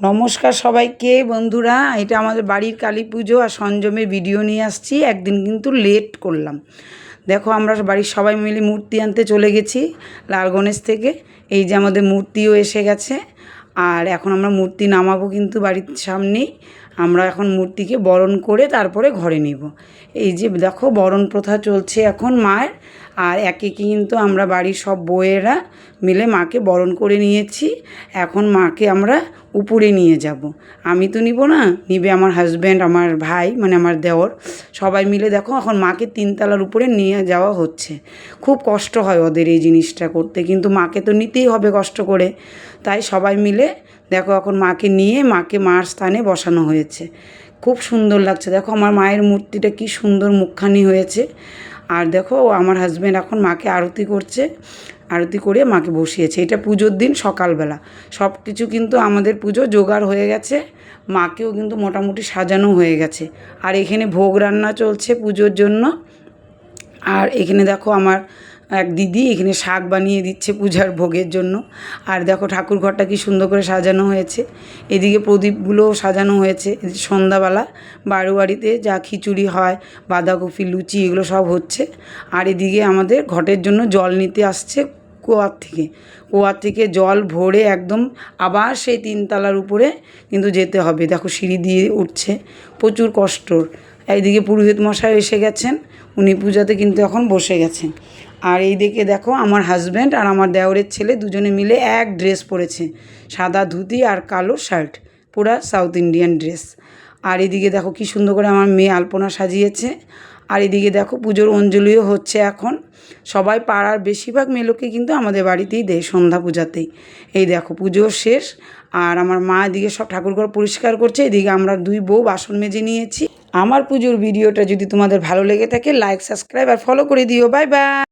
নমস্কার সবাইকে, বন্ধুরা। এটা আমাদের বাড়ির কালী পুজো আর সঞ্জমের ভিডিও নিয়ে আসছি। একদিন কিন্তু লেট করলাম। দেখো, আমরা বাড়ির সবাই মিলে মূর্তি আনতে চলে গেছি, লাল গণেশ থেকে। এই যে আমাদের মূর্তিও এসে গেছে। আর এখন আমরা মূর্তি নামাবো কিন্তু বাড়ির সামনেই। আমরা এখন মূর্তিকে বরণ করে তারপরে ঘরে নেব। এই যে দেখো বরণ প্রথা চলছে এখন মায়ের, আর একে কিন্তু আমরা বাড়ির সব বউয়েরা মিলে মাকে বরণ করে নিয়েছি। এখন মাকে আমরা উপরে নিয়ে যাব। আমি তো নিব না, নিবে আমার হাজব্যান্ড আমার ভাই মানে আমার দেওর। সবাই মিলে দেখো এখন মাকে তিনতলার উপরে নিয়ে যাওয়া হচ্ছে। খুব কষ্ট হয় ওদের এই জিনিসটা করতে, কিন্তু মাকে তো নিতেই হবে কষ্ট করে। তাই সবাই মিলে দেখো এখন মাকে নিয়ে মাকে মার স্থানে বসানো হয়েছে। খুব সুন্দর লাগছে। দেখো আমার মায়ের মূর্তিটা কি সুন্দর মুখখানি হয়েছে। আর দেখো আমার হাজব্যান্ড এখন মাকে আরতি করছে, আরতি করে মাকে বসিয়েছে। এটা পুজোর দিন সকালবেলা। সব কিছু কিন্তু আমাদের পুজো জোগাড় হয়ে গেছে। মাকেও কিন্তু মোটামুটি সাজানো হয়ে গেছে। আর এখানে ভোগ রান্না চলছে পুজোর জন্য। আর এখানে দেখো আমার এক দিদি এখানে শাক বানিয়ে দিচ্ছে পূজার ভোগের জন্য। আর দেখো ঠাকুর ঘরটা কি সুন্দর করে সাজানো হয়েছে। এদিকে প্রদীপগুলোও সাজানো হয়েছে। সন্ধ্যাবেলা বাড়ি বাড়িতে যা খিচুড়ি হয়, বাঁধাকপি, লুচি এগুলো সব হচ্ছে। আর এদিকে আমাদের ঘটের জন্য জল নিতে আসছে কুয়ার থেকে। কুয়ার থেকে জল ভরে একদম আবার সেই তিনতলার উপরে কিন্তু যেতে হবে। দেখো সিঁড়ি দিয়ে উঠছে। প্রচুর কষ্টর এইদিকে পুরোহিত মশাই এসে গেছেন। উনি পূজাতে কিন্তু এখন বসে গেছেন। আর এই দিকে দেখো আমার হাজব্যান্ড আর আমার দেওরের ছেলে দুজনে মিলে এক ড্রেস পরেছে, সাদা ধুতি আর কালো শার্ট পুরা সাউথ ইন্ডিয়ান ড্রেস আর এদিকে দেখো কি সুন্দর করে আমার মেয়ে আলপনা সাজিয়েছে। আর এদিকে দেখো পুজোর অঞ্জলিও হচ্ছে এখন। সবাই পাড়ার বেশিরভাগ মেলোকে কিন্তু আমাদের বাড়িতেই দেয় সন্ধ্যা পূজাতেই। এই দেখো পুজো শেষ, আর আমার মা এদিকে সব ঠাকুরঘর পরিষ্কার করছে, এদিকে আমরা দুই বউ বাসন মেজে নিয়েছি। আমার পুজোর ভিডিওটা যদি তোমাদের ভালো লেগে থাকে লাইক সাবস্ক্রাইব আর ফলো করে দিও। Bye bye